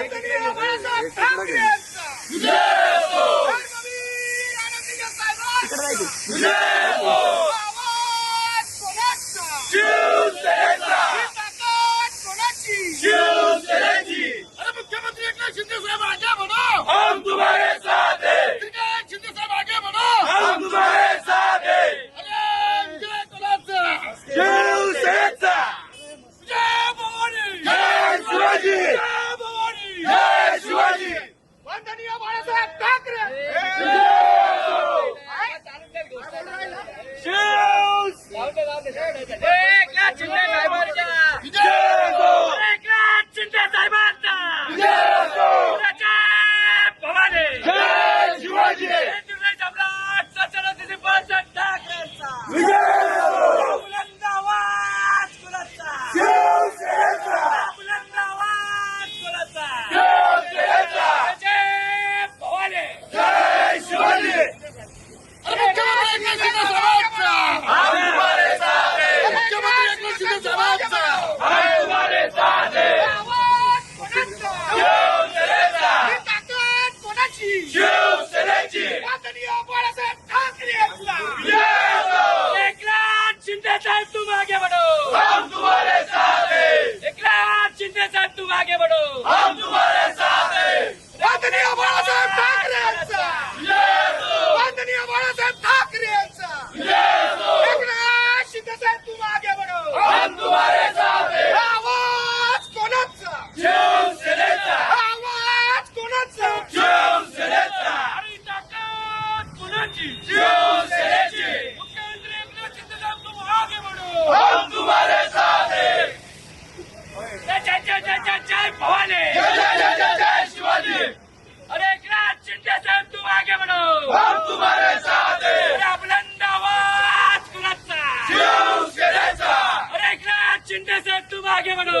¡Ah, tenía la masa! ¡Ah, Eknath Shinde साहेबांचा जय हो एकनाथ शिंदे साहेबांचा जय हो जय भवानी जय शिवाजी हिंदुस्थान सम्राट छत्रपती बाळासाहेब ठाकरेंचा जय हो बुलंद आवाज कुणाचा? शिवसेनेचा बुलंद आवाज कुणाचा? शिवसेनेचा जय भवानी जय शिवाजी अरे मुख्यमंत्री एकनाथ शिंदे साहेबांचा हम तुम्हारे साथ हैं मुख्यमंत्री एकनाथ शिंदे साहेबांचा हम तुम्हारे साथ हैं आवाज कोणाचा? शिवसेनेचा ही ताकद कोणाची? शिवसेनेची वंदनीय बाळासाहेब ठाकरे यांचा जय हो एकनाथ शिंदे साहेब तुम आगे बढ़ो हम तुम्हारे साथ हैं शिंदे साहेब तुम आगे बढ़ो हम तुम्हारे साथ हैं वंदनीय बाळासाहेब ठाकरे यांचा. वंदनीय बाळासाहेब ठाकरे यांचा. एकनाथ शिंदे साहेब तुम आगे बढ़ो हम तुम्हारे साथ हैं आवाज कोणाचा? शिवसेनेचा आवाज कोणाचा? शिवसेनेचा अरे ताकद कोणाची? शिवसेनेची मुख्यमंत्री एकनाथ शिंदे साहेब तुम आगे बढ़ो हम तुम्हारे साथ हैं जय जय जय जय जय जय भवानी! जय जय जय जय जय शिवाजी अरे एकनाथ शिंदे साहेब तुम आगे बढ़ो हम तुम्हारे साथ हैं। अरे बुलंद आवाज कुणाचा शिवसेनेचा अरे एकनाथ शिंदे साहेब तुम आगे बढ़ो